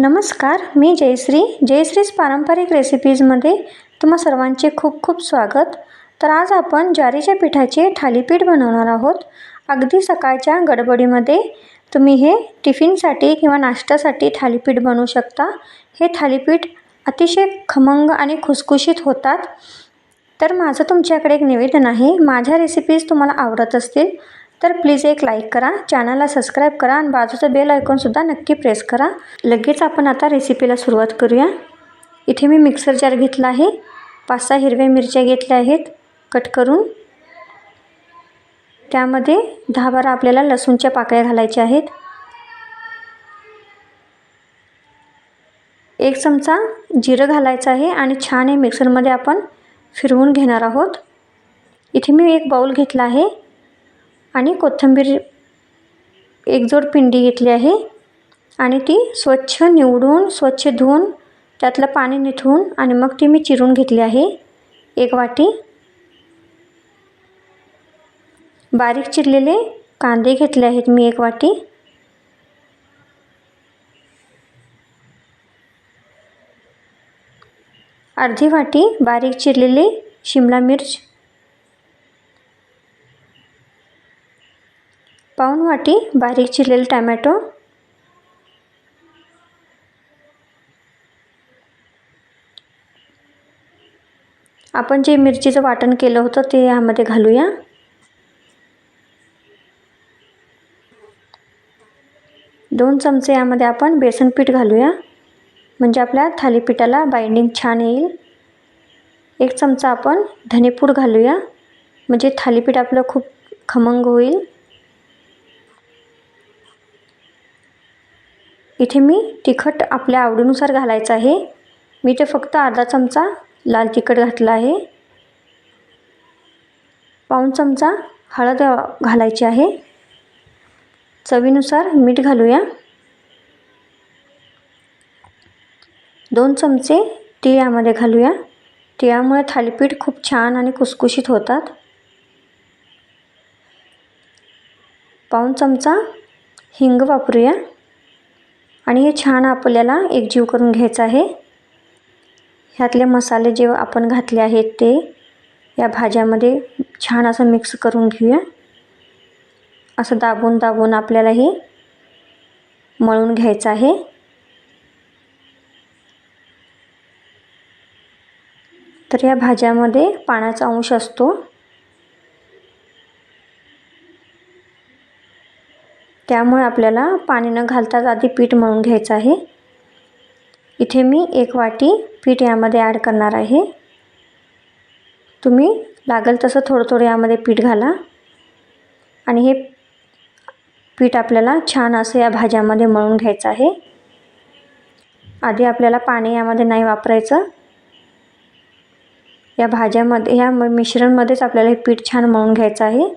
नमस्कार मी जयश्री. जयश्रीज पारंपरिक रेसिपीजमध्ये तुम्हा सर्वांचे खूप खूप स्वागत. तर आज आपण ज्वारीच्या पिठाचे थालीपीठ बनवणार आहोत. अगदी सकाळच्या गडबडीमध्ये तुम्ही हे टिफिनसाठी किंवा नाश्त्यासाठी थालीपीठ बनवू शकता. हे थालीपीठ अतिशय खमंग आणि खुसखुशीत होतात. तर माझं तुमच्याकडे एक निवेदन आहे. माझ्या रेसिपीज तुम्हाला आवडत असतील तर प्लीज एक लाईक करा चॅनलला सबस्क्राईब करा आणि बाजूचं बेल ऐकूनसुद्धा नक्की प्रेस करा. लगेच आपण आता रेसिपीला सुरुवात करूया. इथे मी मिक्सर जार घेतला आहे. पाच सहा हिरव्या मिरच्या घेतल्या आहेत. कट करून. त्यामध्ये दहा बारा आपल्याला लसूणच्या पाकळ्या घालायच्या आहेत. एक चमचा जिरं घालायचं आहे आणि छान हे मिक्सरमध्ये आपण फिरवून घेणार आहोत. इथे मी एक बाऊल घेतला आहे. आणि कोथिंबीर एक जोड पिंडी घेतली आहे. आणि ती स्वच्छ निवडून स्वच्छ धुवून त्यातलं पाणी निथळून आणि मग ती मी चिरून घेतली आहे. एक वाटी बारीक चिरलेले कांदे घेतले आहेत मी एक वाटी. अर्धी वाटी बारीक चिरलेली शिमला मिर्च पाऊण वाटी बारीक चिरलेले टमॅटो. आपण जे मिरचीचं वाटण केलं होतं ते यामध्ये घालूया. दोन चमचे यामध्ये आपण बेसन पीठ घालूया. म्हणजे आपल्या थालीपीठाला बाइंडिंग छान येईल. एक चमचा आपण धनेपूड घालूया. म्हणजे थालीपीठ आपलं खूप खमंग होईल. इथे मी तिखट आपल्या आवडीनुसार घालायचं आहे. मी ते फक्त अर्धा चमचा लाल तिखट घातला आहे. पाऊण चमचा हळद घालायची आहे. चवीनुसार मीठ घालूया. दोन चमचे तिळ्यामध्ये घालूया. तिळामुळे थालीपीठ खूप छान आणि कुसकुशीत होतात. पाऊण चमचा हिंग वापरूया. आणि हे छान आपल्याला एकजीव करून घ्यायचं आहे. ह्यातले मसाले जे आपण घातले आहेत ते या भाज्यामध्ये छान असं मिक्स करून घेऊया. असं दाबून दाबून आपल्याला हे मळून घ्यायचं आहे. तर या भाज्यामध्ये पाण्याचा अंश असतो. त्यामुळे आपल्याला पाणी न घालताच आधी पीठ मळून घ्यायचं आहे. इथे मी एक वाटी पीठ यामध्ये ॲड करणार आहे. तुम्ही लागेल तसं थोडं थोडं यामध्ये पीठ घाला. आणि हे पीठ आपल्याला छान असं या भाज्यामध्ये मळून घ्यायचं आहे. आधी आपल्याला पाणी यामध्ये नाही वापरायचं. या भाज्यामध्ये ह्या मिश्रणमध्येच आपल्याला हे पीठ छान मळून घ्यायचं आहे.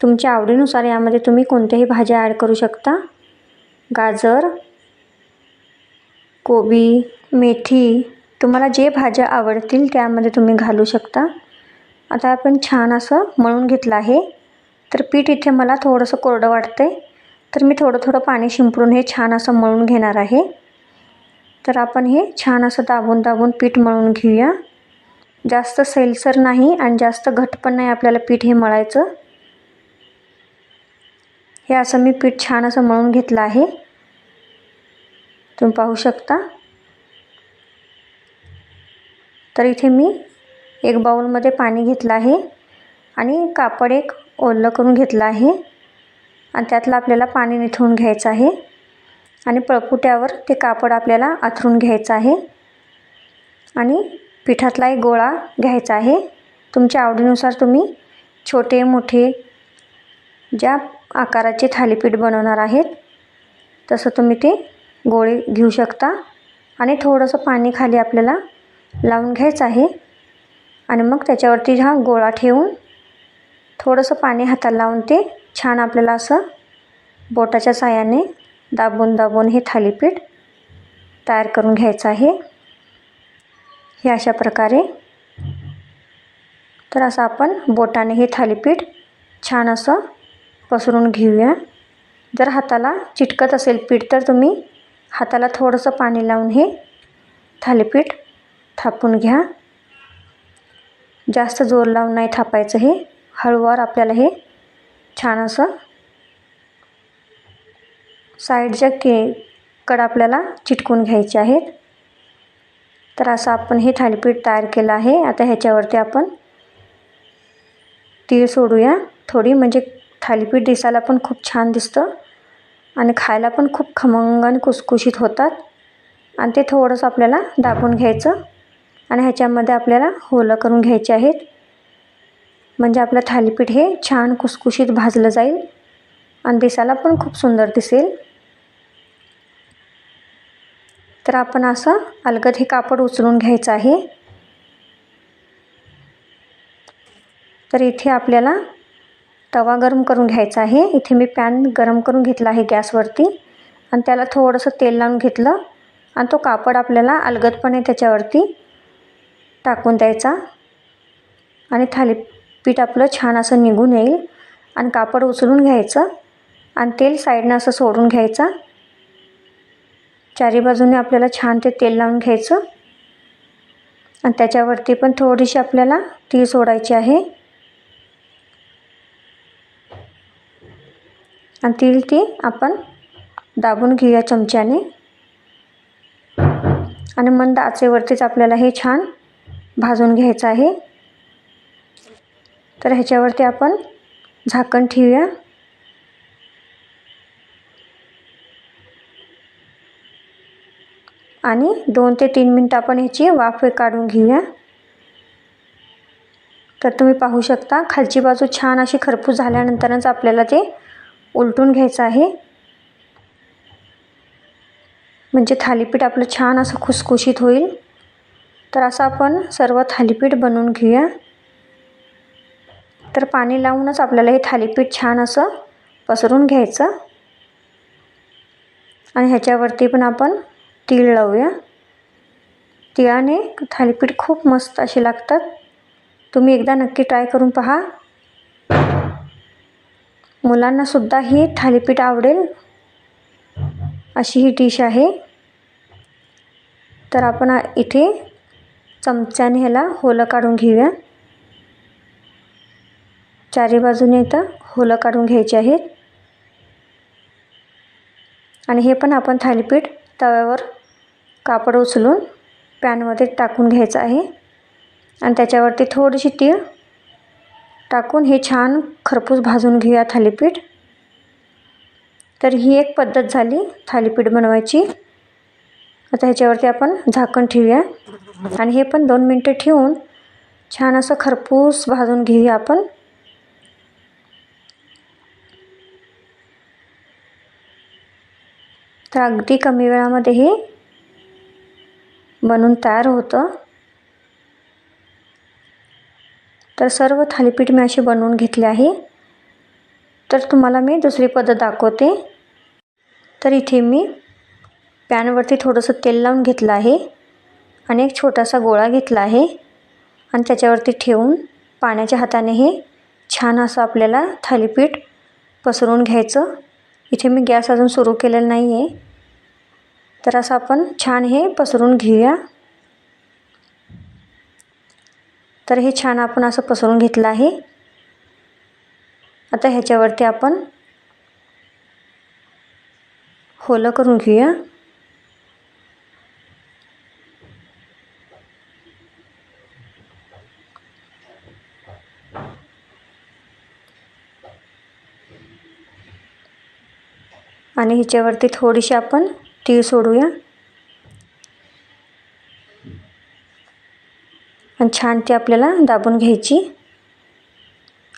तुमच्या आवडीनुसार यामध्ये तुम्ही कोणत्याही भाज्या ॲड करू शकता. गाजर कोबी मेथी तुम्हाला जे भाज्या आवडतील त्यामध्ये तुम्ही घालू शकता. आता आपण छान असं मळून घेतलं आहे. तर पीठ इथे मला थोडंसं कोरडं वाटतं आहे तर मी थोडं थोडं पाणी शिंपडून हे छान असं मळून घेणार आहे. तर आपण हे छान असं दाबून दाबून पीठ मळून घेऊया. जास्त सैलसर नाही आणि जास्त घट पण नाही आपल्याला पीठ हे मळायचं. हे असं मी पीठ छान असं मळून घेतलं आहे. तुम्ही पाहू शकता. तर इथे मी एक बाऊलमध्ये पाणी घेतलं आहे आणि कापड एक ओलं करून घेतलं आहे. आणि त्यातलं आपल्याला पाणी निथळून घ्यायचं आहे. आणि पळपुट्यावर ते कापड आपल्याला आथरून घ्यायचं आहे. आणि पिठातला एक गोळा घ्यायचा आहे. तुमच्या आवडीनुसार तुम्ही छोटे मोठे ज्या आकाराचे थालीपीठ बनवणार आहेत तसं तुम्ही ते गोळे घेऊ शकता. आणि थोडंसं पाणी खाली आपल्याला लावून घ्यायचं आहे. आणि मग त्याच्यावरती हा गोळा ठेवून थोडंसं पाणी हाताला लावून ते छान आपल्याला असं बोटाच्या साह्याने दाबून दाबून हे थालीपीठ तयार करून घ्यायचं आहे. हे अशा प्रकारे. तर असं आपण बोटाने हे थालीपीठ छान असं पसरून घेऊया. जर हाताला चिटकत असेल पीठ तर तुम्ही हाताला थोडंसं पाणी लावून हे थालीपीठ थापून घ्या. जास्त जोर लावून नाही थापायचं हे. हळूवार आपल्याला हे छान असं साईडच्या के कड आपल्याला चिटकून घ्यायचे आहेत. तर असं आपण हे थालीपीठ तयार केलं आहे. आता ह्याच्यावरती आपण तीळ सोडूया. थोडी म्हणजे थालीपीठ दिसायला पण खूप छान दिसतं आणि खायला पण खूप खमंग आणि कुसकुशीत होतात. आणि ते थोडंसं आपल्याला दाबून घ्यायचं आणि ह्याच्यामध्ये आपल्याला होलं करून घ्यायचे आहेत. म्हणजे आपलं थालीपीठ हे छान कुसकुशीत भाजलं जाईल आणि दिसायला पण खूप सुंदर दिसेल. तर आपण असं अलगद हे कापड उचलून घ्यायचं आहे. तर इथे आपल्याला तवा गरम करून घ्यायचा आहे. इथे मी पॅन गरम करून घेतला आहे गॅसवरती. आणि त्याला थोडंसं तेल लावून घेतलं. आणि तो कापड आपल्याला अलगदपणे त्याच्यावरती टाकून द्यायचा. आणि थालीपीठ आपलं छान असं निघून येईल. आणि कापड उचलून घ्यायचं. आणि तेल साईडनं असं सोडून घ्यायचं. चारी बाजूने आपल्याला छान ते तेल लावून घ्यायचं. आणि त्याच्यावरती पण थोडीशी आपल्याला तीळ सोडायची आहे. आणि तीळ ती आपण दाबून घेऊया चमच्याने. आणि मंद आचेवरतीच आपल्याला हे छान भाजून घ्यायचं आहे. तर ह्याच्यावरती आपण झाकण ठेवूया. आणि दोन ते तीन मिनटं आपण ह्याची वाफ काढून घेऊया. तर तुम्ही पाहू शकता खालची बाजू छान अशी खरपूस झाल्यानंतरच आपल्याला ते उलटून घ्यायचं आहे. म्हणजे थालीपीठ आपलं छान असं खुसखुशीत होईल. तर असं आपण सर्व थालीपीठ बनवून घेऊया. तर पाणी लावूनच आपल्याला हे थालीपीठ छान असं पसरून घ्यायचं. आणि ह्याच्यावरती पण आपण तीळ लावूया. तिळाने थालीपीठ खूप मस्त असे लागतात. तुम्ही एकदा नक्की ट्राय करून पहा. मुलांनासुद्धा ही थालीपीठ आवडेल अशी ही डिश आहे. तर आपण इथे चमच्याने ह्याला होलं काढून घेऊया. चारी बाजूने इथं होलं काढून घ्यायचे आहेत आणि हे पण आपण थालीपीठ तव्यावर कापड उचलून पॅनमध्ये टाकून घ्यायचं आहे. आणि त्याच्यावरती थोडीशी तीळ टाकून हे छान खरपूस भाजून घेऊया थालीपीठ. तर ही एक पद्धत झाली थालीपीठ बनवायची. आता ह्याच्यावरती आपण झाकण ठेवूया. आणि हे पण दोन मिनटं ठेवून छान असं खरपूस भाजून घेऊया आपण. तर अगदी कमी वेळामध्ये हे बनून तयार होतं. तर सर्व थालीपीठ मी असे बनवून घेतले आहे. तर तुम्हाला मी दुसरी पद्धत दाखवते. तर इथे मी पॅनवरती थोडंसं तेल लावून घेतलं आहे आणि एक छोटासा गोळा घेतला आहे. आणि त्याच्यावरती ठेवून पाण्याच्या हाताने हे छान असं आपल्याला थालीपीठ पसरून घ्यायचं. इथे मी गॅस अजून सुरू केलेला नाही आहे तर असं आपण छान हे पसरून घेऊया. तर हे छान आपण असं पसरून घेतलं आहे. आता ह्याच्यावरती आपण होलं करून घेऊया. आणि ह्याच्यावरती थोडीशी आपण तीळ सोडूया. छान ती आपल्याला दाबून घ्यायची.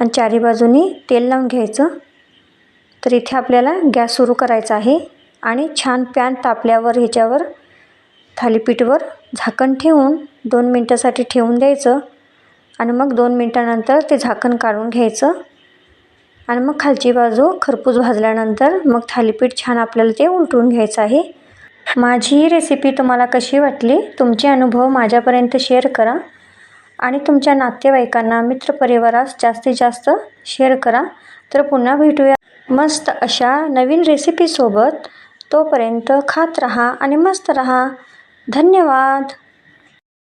आणि चारी बाजूनी तेल लावून घ्यायचं. तर इथे आपल्याला गॅस सुरू करायचा आहे. आणि छान पॅन तापल्यावर ह्याच्यावर थालीपीठवर झाकण ठेवून दोन मिनटासाठी ठेवून द्यायचं. आणि मग दोन मिनटानंतर ते झाकण काढून घ्यायचं. आणि मग खालची बाजू खरपूस भाजल्यानंतर मग थालीपीठ छान आपल्याला ते उलटून घ्यायचं आहे. माझी ही रेसिपी तुम्हाला कशी वाटली? तुमचे अनुभव माझ्यापर्यंत शेअर करा. आणि तुमच्या नातेवाईकांना मित्रपरिवारास जास्तीत जास्त शेअर करा. तर पुन्हा भेटूया. मस्त अशा नवीन रेसिपीसोबत तोपर्यंत खात रहा आणि मस्त रहा. धन्यवाद.